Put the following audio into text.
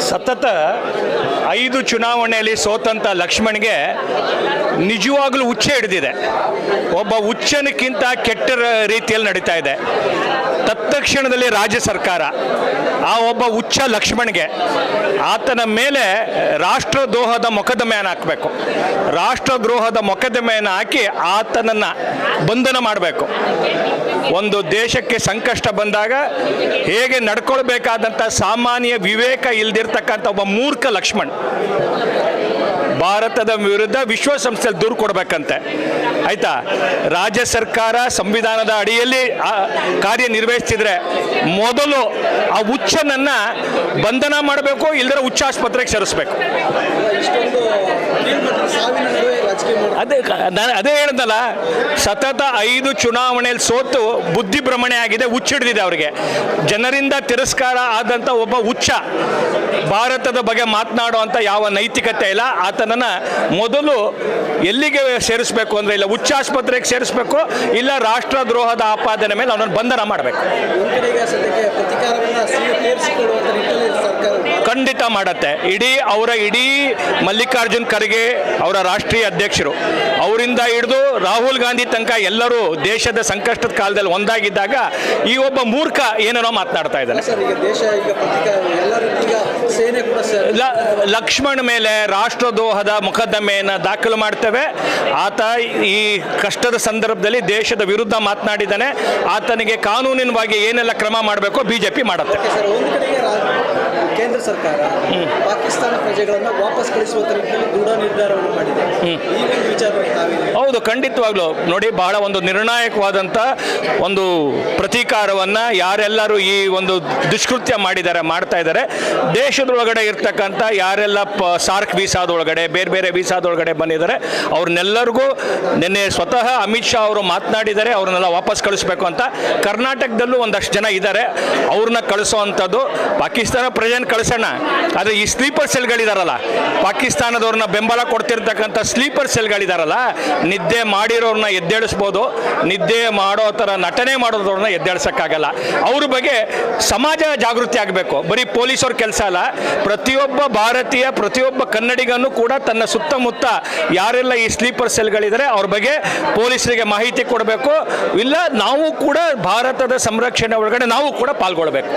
ಸತತ ಐದು ಚುನಾವಣೆಯಲ್ಲಿ ಸೋತಂಥ ಲಕ್ಷ್ಮಣ್ಗೆ ನಿಜವಾಗ್ಲೂ ಹುಚ್ಚೆ ಹಿಡಿದಿದೆ. ಒಬ್ಬ ಹುಚ್ಚನಕ್ಕಿಂತ ಕೆಟ್ಟ ರೀತಿಯಲ್ಲಿ ನಡೀತಾ ಇದೆ. ತತ್ಕ್ಷಣದಲ್ಲಿ ರಾಜ್ಯ ಸರ್ಕಾರ ಆ ಒಬ್ಬ ಹುಚ್ಚ ಲಕ್ಷ್ಮಣ್ಗೆ ಆತನ ಮೇಲೆ ರಾಷ್ಟ್ರದ್ರೋಹದ ಮೊಕದ್ದಮೆಯನ್ನು ಹಾಕಬೇಕು. ರಾಷ್ಟ್ರದ್ರೋಹದ ಮೊಕದ್ದಮೆಯನ್ನು ಹಾಕಿ ಆತನನ್ನು ಬಂಧನ ಮಾಡಬೇಕು. ಒಂದು ದೇಶಕ್ಕೆ ಸಂಕಷ್ಟ ಬಂದಾಗ ಹೇಗೆ ನಡ್ಕೊಳ್ಬೇಕಾದಂಥ ಸಾಮಾನ್ಯ ವಿವೇಕ ಇಲ್ದಿರ್ತಕ್ಕಂಥ ಒಬ್ಬ ಮೂರ್ಖ ಲಕ್ಷ್ಮಣ್. ಭಾರತದ ವಿರುದ್ಧ ವಿಶ್ವಸಂಸ್ಥೆಯಲ್ಲಿ ದೂರು ಕೊಡಬೇಕಂತೆ. ಆಯ್ತಾ? ರಾಜ್ಯ ಸರ್ಕಾರ ಸಂವಿಧಾನದ ಅಡಿಯಲ್ಲಿ, ಆ, ಕಾರ್ಯನಿರ್ವಹಿಸ್ತಿದ್ರೆ ಮೊದಲು ಆ ಹುಚ್ಚನನ್ನ ಬಂಧನ ಮಾಡಬೇಕು ಇಲ್ಲದ್ರೆ ಹುಚ್ಚ ಆಸ್ಪತ್ರೆಗೆ ಸೇರಿಸ್ಬೇಕು. ಅದೇ, ನಾನು ಅದೇ ಹೇಳ್ದಲ್ಲ, ಸತತ ಐದು ಚುನಾವಣೆಯಲ್ಲಿ ಸೋತು ಬುದ್ಧಿ ಭ್ರಮಣೆ ಆಗಿದೆ ಹುಚ್ಚಿಡಿದಿದೆ ಅವರಿಗೆ. ಜನರಿಂದ ತಿರಸ್ಕಾರ ಆದಂಥ ಒಬ್ಬ ಹುಚ್ಚ ಭಾರತದ ಬಗ್ಗೆ ಮಾತನಾಡುವಂಥ ಯಾವ ನೈತಿಕತೆ ಇಲ್ಲ ಆತನನ್ನು ಮೊದಲು ಎಲ್ಲಿಗೆ ಸೇರಿಸಬೇಕು ಅಂದರೆ ಇಲ್ಲ ಉಚ್ಚ ಆಸ್ಪತ್ರೆಗೆ ಸೇರಿಸಬೇಕು ಇಲ್ಲ ರಾಷ್ಟ್ರದ್ರೋಹದ ಆಪಾದನೆ ಮೇಲೆ ಅವನನ್ನು ಬಂಧನ ಮಾಡಬೇಕು. ಖಂಡಿತ. ಮಾಡತ್ತೆ. ಇಡೀ ಅವರ ಇಡೀ ಮಲ್ಲಿಕಾರ್ಜುನ್ ಖರ್ಗೆ ಅವರ ರಾಷ್ಟ್ರೀಯ ಅಧ್ಯಕ್ಷರು. ಅವರಿಂದ ಹಿಡಿದು ರಾಹುಲ್ ಗಾಂಧಿ ತನಕ ಎಲ್ಲರೂ ದೇಶದ ಸಂಕಷ್ಟದ ಕಾಲದಲ್ಲಿ ಒಂದಾಗಿದ್ದಾಗ ಈ ಒಬ್ಬ ಮೂರ್ಖ ಏನೇನೋ ಮಾತನಾಡ್ತಾ ಇದ್ದಾನೆ. ಲಕ್ಷ್ಮಣ್ ಮೇಲೆ ರಾಷ್ಟ್ರದ್ರೋಹದ ಮೊಕದ್ದಮೆಯನ್ನು ದಾಖಲು ಮಾಡ್ತೇವೆ. ಆತ ಈ ಕಷ್ಟದ ಸಂದರ್ಭದಲ್ಲಿ ದೇಶದ ವಿರುದ್ಧ ಮಾತನಾಡಿದ್ದಾನೆ. ಆತನಿಗೆ ಕಾನೂನಿನವಾಗಿ ಏನೆಲ್ಲ ಕ್ರಮ ಮಾಡಬೇಕೋ ಬಿಜೆಪಿ ಮಾಡುತ್ತೆ. ಕೇಂದ್ರ ಸರ್ಕಾರ ಪಾಕಿಸ್ತಾನ ಪ್ರಜೆಗಳನ್ನು ವಾಪಸ್ ಕಳಿಸುವ ತನಿಖೆಯಲ್ಲಿ ದೃಢ ನಿರ್ಧಾರವನ್ನು ಮಾಡಿದೆ. ಈ ಒಂದು ವಿಚಾರವಾಗಿ ತಾವೇನು ಹೌದು ಖಂಡಿತವಾಗ್ಲೂ. ನೋಡಿ ಬಹಳ ಒಂದು ನಿರ್ಣಾಯಕವಾದಂಥ ಒಂದು ಪ್ರತೀಕಾರವನ್ನು ಯಾರೆಲ್ಲರೂ ಈ ಒಂದು ದುಷ್ಕೃತ್ಯ ಮಾಡಿದ್ದಾರೆ ಮಾಡ್ತಾ ಇದ್ದಾರೆ. ದೇಶದೊಳಗಡೆ ಇರ್ತಕ್ಕಂಥ ಯಾರೆಲ್ಲ ಪ ಸಾರ್ಕ್ ವೀಸಾದೊಳಗಡೆ ಬೇರೆ ಬೇರೆ ವೀಸಾದೊಳಗಡೆ ಬಂದಿದ್ದಾರೆ ಅವ್ರನ್ನೆಲ್ಲರಿಗೂ ನಿನ್ನೆ ಸ್ವತಃ ಅಮಿತ್ ಶಾ ಅವರು ಮಾತನಾಡಿದ್ದಾರೆ ಅವ್ರನ್ನೆಲ್ಲ ವಾಪಸ್ ಕಳಿಸ್ಬೇಕು ಅಂತ. ಕರ್ನಾಟಕದಲ್ಲೂ ಒಂದಷ್ಟು ಜನ ಇದ್ದಾರೆ ಅವ್ರನ್ನ ಕಳಿಸೋ ಅಂಥದ್ದು. ಪಾಕಿಸ್ತಾನ ಪ್ರಜೆನ ಕಳಿಸೋಣ. ಆದರೆ ಈ ಸ್ಲೀಪರ್ ಸೆಲ್ಗಳಿದಾರಲ್ಲ. ಪಾಕಿಸ್ತಾನದವ್ರನ್ನ ಬೆಂಬಲ ಕೊಡ್ತಿರ್ತಕ್ಕಂಥ ಸ್ಲೀಪರ್ ಸೆಲ್ಗಳಿದಾರಲ್ಲ, ನಿದ್ದೆ ಮಾಡಿರೋರನ್ನ ಎದ್ದೇಳಿಸ್ಬೋದು, ನಿದ್ದೆ ಮಾಡೋ ಥರ ನಟನೆ ಮಾಡೋದ್ರನ್ನ ಎದ್ದೇಳ್ಸೋಕ್ಕಾಗಲ್ಲ. ಅವ್ರ ಬಗ್ಗೆ ಸಮಾಜ ಜಾಗೃತಿ ಆಗಬೇಕು. ಬರೀ ಪೊಲೀಸವ್ರ ಕೆಲಸ ಅಲ್ಲ, ಪ್ರತಿಯೊಬ್ಬ ಭಾರತೀಯ, ಪ್ರತಿಯೊಬ್ಬ ಕನ್ನಡಿಗನೂ ಕೂಡ ತನ್ನ ಸುತ್ತಮುತ್ತ ಯಾರೆಲ್ಲ ಈ ಸ್ಲೀಪರ್ ಸೆಲ್ಗಳಿದ್ದಾರೆ ಅವ್ರ ಬಗ್ಗೆ ಪೊಲೀಸರಿಗೆ ಮಾಹಿತಿ ಕೊಡಬೇಕು. ಇಲ್ಲ, ನಾವು ಕೂಡ ಭಾರತದ ಸಂರಕ್ಷಣೆ ಒಳಗಡೆ ನಾವು ಕೂಡ ಪಾಲ್ಗೊಳ್ಬೇಕು.